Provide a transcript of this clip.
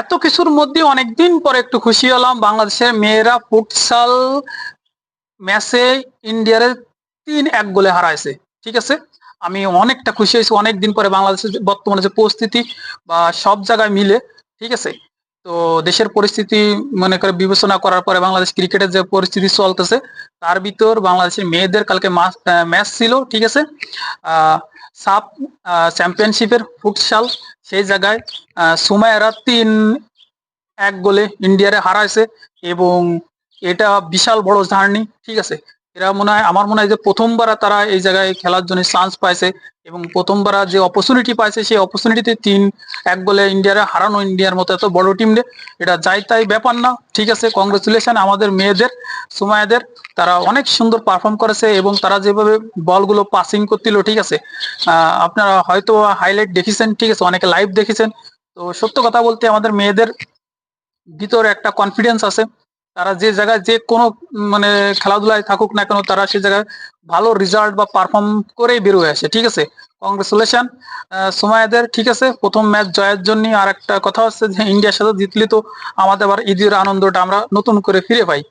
এত কিছুর মধ্যে অনেকদিন পরে একটু খুশি হলাম। বাংলাদেশের মেয়েরা ফুটসাল ম্যাচে ইন্ডিয়ার তিন এক গোলে হারাইছে, ঠিক আছে? আমি অনেকটা খুশি হয়েছি। অনেকদিন পরে বাংলাদেশের বর্তমানে যে পরিস্থিতি বা সব জায়গায় মিলে, ঠিক আছে? তো দেশের পরিস্থিতি মনে করে বিবেচনা করার পরে বাংলাদেশ ক্রিকেটের যে পরিস্থিতি চলতেছে, তার ভিতর বাংলাদেশের মেয়েদের কালকে ম্যাচ ছিল, ঠিক আছে? আহ সাব চ্যাম্পিয়নশিপের ফুটসাল সেই জায়গায় আহ, সুমাইয়ারা তিন এক গোলে ইন্ডিয়ারে হারাইছে এবং এটা বিশাল বড় জার্নি ঠিক আছে? এরা মনে হয় আমার মনে হয় যে প্রথমবার তারা এই জায়গায় খেলার জন্য চান্স পাইছে এবং প্রথমবার যে অপরচুনিটি পাইছে সেই অপরচুনিটিতে তিন এক গোলে ইন্ডিয়ারে হারানো ইন্ডিয়ার মতো এত বড় টিম রে এটা যাই তাই ব্যাপার না ঠিক আছে? কংগ্রেচুলেশন আমাদের মেয়েদের। সুমায়াদের, তারা অনেক সুন্দর পারফর্ম করেছে এবং তারা যেভাবে বলগুলো পাসিং করছিল ঠিক আছে? আপনারা হয়তো হাইলাইট দেখেছেন, ঠিক আছে? অনেকে লাইভ দেখেছেন। তো সত্য কথা বলতে আমাদের মেয়েদের ভিতরে একটা কনফিডেন্স আছে। তারা যে জায়গায় যে কোনো মানে খেলাধুলায় থাকুক না কেন, তারা সে জায়গায় ভালো রেজাল্ট বা পারফর্ম করেই বেরোয় আসে, ঠিক আছে? কংগ্রেচুলেশন সোমায়াদের, ঠিক আছে? প্রথম ম্যাচ জয়ের জন্য আর একটা কথা হচ্ছে যে, ইন্ডিয়ার সাথে জিতলে তো আমাদের আবার ঈদের আনন্দটা আমরা নতুন করে ফিরে পাই।